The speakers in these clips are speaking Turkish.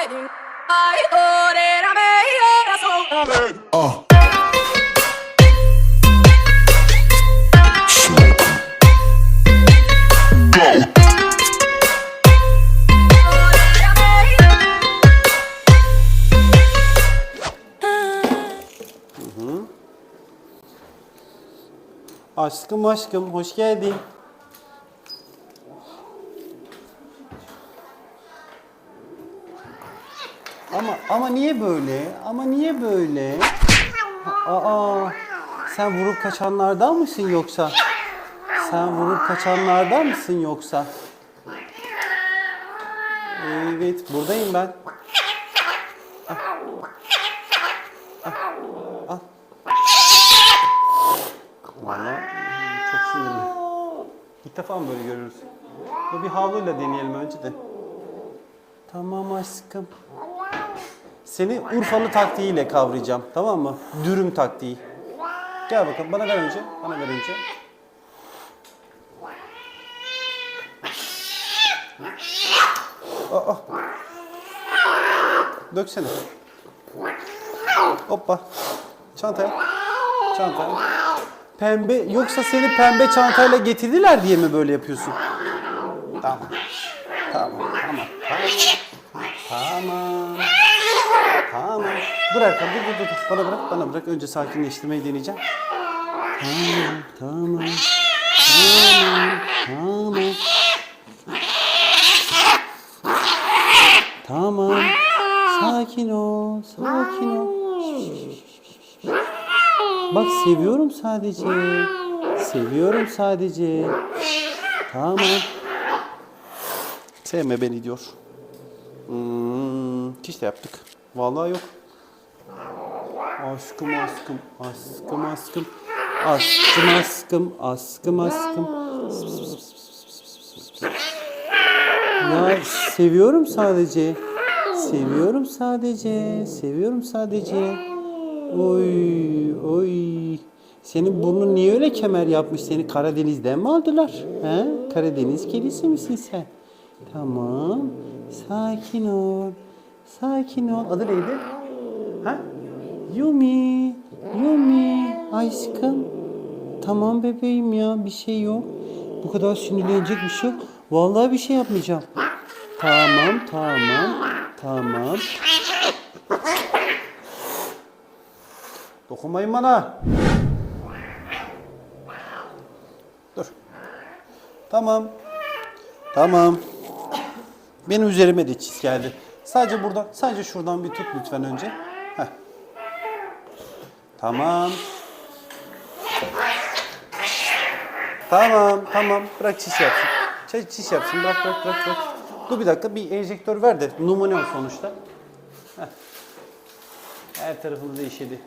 wedding. Aşkım aşkım hoş geldin. Ama ama niye böyle? Ama niye böyle? Aa sen vurup kaçanlardan mısın yoksa? Sen vurup kaçanlardan mısın yoksa? Evet buradayım ben. Al. Çok sinirli. İlk defa mı böyle görürüz? Bir havluyla deneyelim önce de. Tamam aşkım. Seni Urfalı taktiğiyle kavrayacağım. Tamam mı? Dürüm taktiği. Gel bakalım. Bana ver önce. Bana ver önce. Aa. Döksene. Hoppa. Çantaya. Çantaya. Pembe yoksa seni pembe çantayla getirdiler diye mi böyle yapıyorsun? Tamam. Tamam, tamam. Tamam. Tamam. Dur Erkan, dur dur dur. Bana bırak, bana bırak. Önce sakinleştirmeyi deneyeceğim. Tamam, tamam. Tamam, tamam. Tamam. Sakin ol, sakin ol. Bak seviyorum sadece. Seviyorum sadece. Tamam. Sevme beni diyor. Hmm, de yaptık. Vallahi yok. Aşkım aşkım, aşkım aşkım. Aşkım aşkım, aşkım aşkım. Ya seviyorum sadece. Seviyorum sadece. Seviyorum sadece. Oy oy. Senin burnun niye öyle kemer yapmış? Seni Karadeniz'den mi aldılar? He? Karadeniz kedisi misin sen? Tamam. Sakin ol. Sakin ol. Adı neydi? Ha? Yumi. Yumi. Aşkım. Tamam bebeğim ya. Bir şey yok. Bu kadar sinirlenecek bir şey yok. Vallahi bir şey yapmayacağım. Tamam, tamam. Tamam. Dokunmayın bana. Dur. Tamam. Tamam. Benim üzerime de çiz geldi. Sadece buradan, sadece şuradan bir tut lütfen önce. Heh. Tamam. Tamam, tamam. Bırak çiş yapsın. Çiş, çiş yapsın. Bırak, bırak, bırak, bırak. Dur bir dakika, bir enjektör ver de numune o sonuçta. Heh. Her tarafımızda işedi.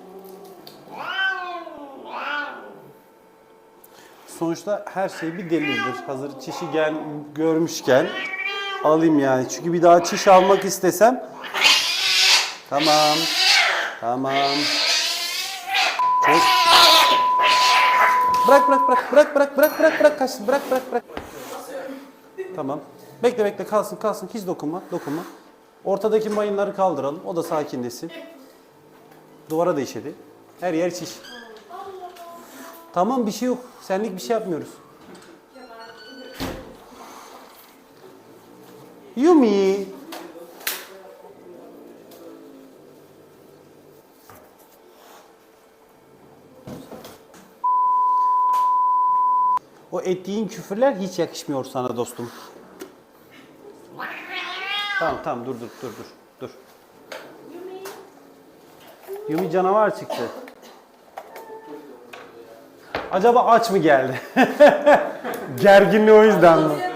Sonuçta her şey bir delildir. Hazır çişi gel görmüşken alayım yani. Çünkü bir daha çiş almak istesem tamam. Tamam. Çok Bırak bırak bırak bırak bırak bırak bırak bırak kaçsın. Bırak bırak bırak. Tamam. Bekle bekle kalsın kalsın. Hiç dokunma dokunma. Ortadaki mayınları kaldıralım. O da sakinleşsin. Duvara da işedi. Her yer çiş. Tamam bir şey yok. Senlik bir şey yapmıyoruz. Yumi. O ettiğin küfürler hiç yakışmıyor sana dostum. Tamam tamam dur dur dur dur dur. Yumi canavar çıktı. Acaba aç mı geldi? Gerginliği o yüzden mi?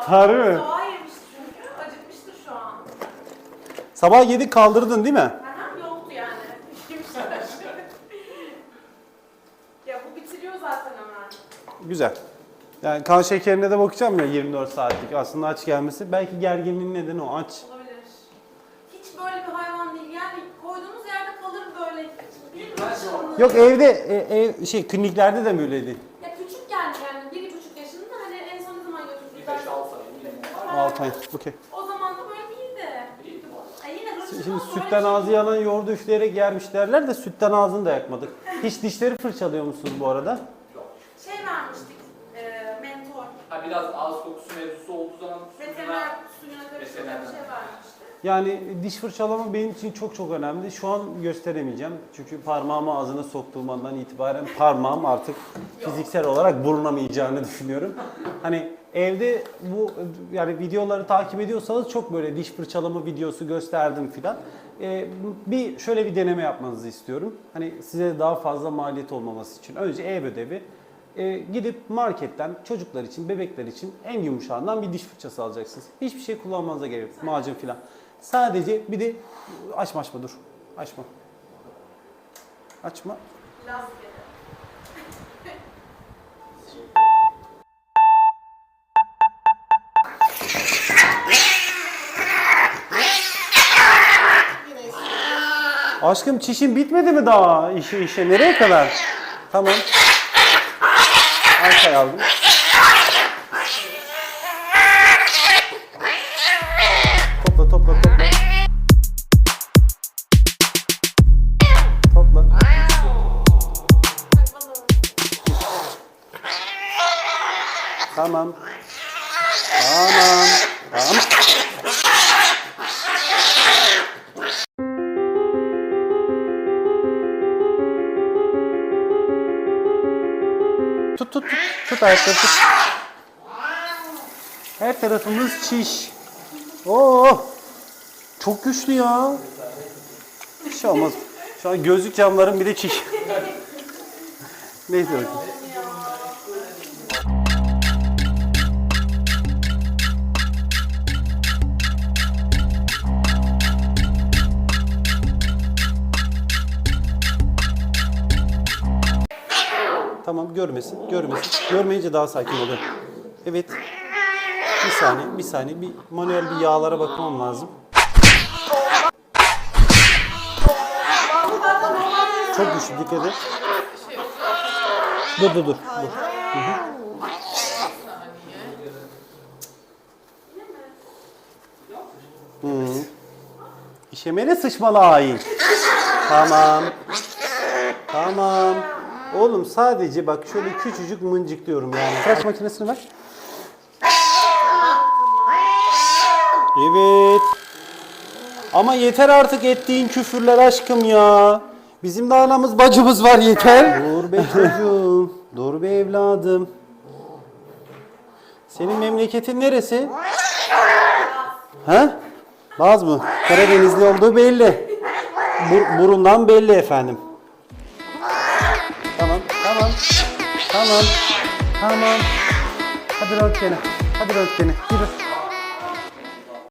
Harbi mi? Daha yemişti çünkü. Acıkmıştır şu an. Sabah yedi kaldırdın değil mi? Aha, yoktu yani. Ya bu bitiriyor zaten hemen. Güzel. Yani kan şekerine de bakacağım ya 24 saatlik aslında aç gelmesi. Belki gerginliğin nedeni o aç. Olabilir. Hiç böyle bir hayvan değil. Yani koyduğunuz yerde kalır böyle. Bir Yok evde e, ev, şey kliniklerde de mi öyleydi? Ya küçük yani yani bir buçuk yaşında hani en son ne zaman götürdüler? 6 ay. Okey. O zaman da böyle değildi. Ay Şimdi sütten ağzı yanan yoğurdu üfleyerek yermiş derler de sütten ağzını da yakmadık. Hiç dişleri fırçalıyor musunuz bu arada? Şey vermiştik, e, mentor, Ha biraz ağız kokusu mevzusu olduğu zaman veteriner suyuna bir Veteriner. şey vermişti. Yani diş fırçalama benim için çok çok önemli. Şu an gösteremeyeceğim. Çünkü parmağımı ağzına soktuğum andan itibaren parmağım artık fiziksel olarak bulunamayacağını düşünüyorum. Hani evde bu yani videoları takip ediyorsanız çok böyle diş fırçalama videosu gösterdim filan. Ee, bir şöyle bir deneme yapmanızı istiyorum. Hani size daha fazla maliyet olmaması için. Önce ev ödevi. Ee, gidip marketten çocuklar için, bebekler için en yumuşağından bir diş fırçası alacaksınız. Hiçbir şey kullanmanıza gerek yok. Macun filan. Sadece bir de açma açma dur. Açma. Açma. Laz Aşkım çişin bitmedi mi daha işe işe? Nereye kadar? Tamam. Arkaya aldım. Topla topla topla. Topla. Tamam. Tamam. Tamam. Tut tut tut. Ayakları tut. Her tarafımız çiş. Oo. Çok güçlü ya. Bir şey olmaz. Şu an gözlük camların bir de çiş. Neyse bakayım. Tamam görmesin, görmesin. Görmeyince daha sakin oluyor. Evet. Bir saniye, bir saniye. Bir manuel bir yağlara bakmam lazım. Çok güçlü, dikkat et. Dur dur dur. dur. Hı hı. Hı. İşemeli sıçmalı hain. Tamam. Tamam. Oğlum sadece bak şöyle küçücük mıncıklıyorum yani. Tıraş makinesini ver. Evet. Ama yeter artık ettiğin küfürler aşkım ya. Bizim de anamız bacımız var yeter. Dur be çocuğum. Dur be evladım. Senin memleketin neresi? Ha? Laz mı? Karadenizli olduğu belli. Bur- burundan belli efendim. Tamam, tamam. Hadi röntgene. Hadi röntgene. Yürü.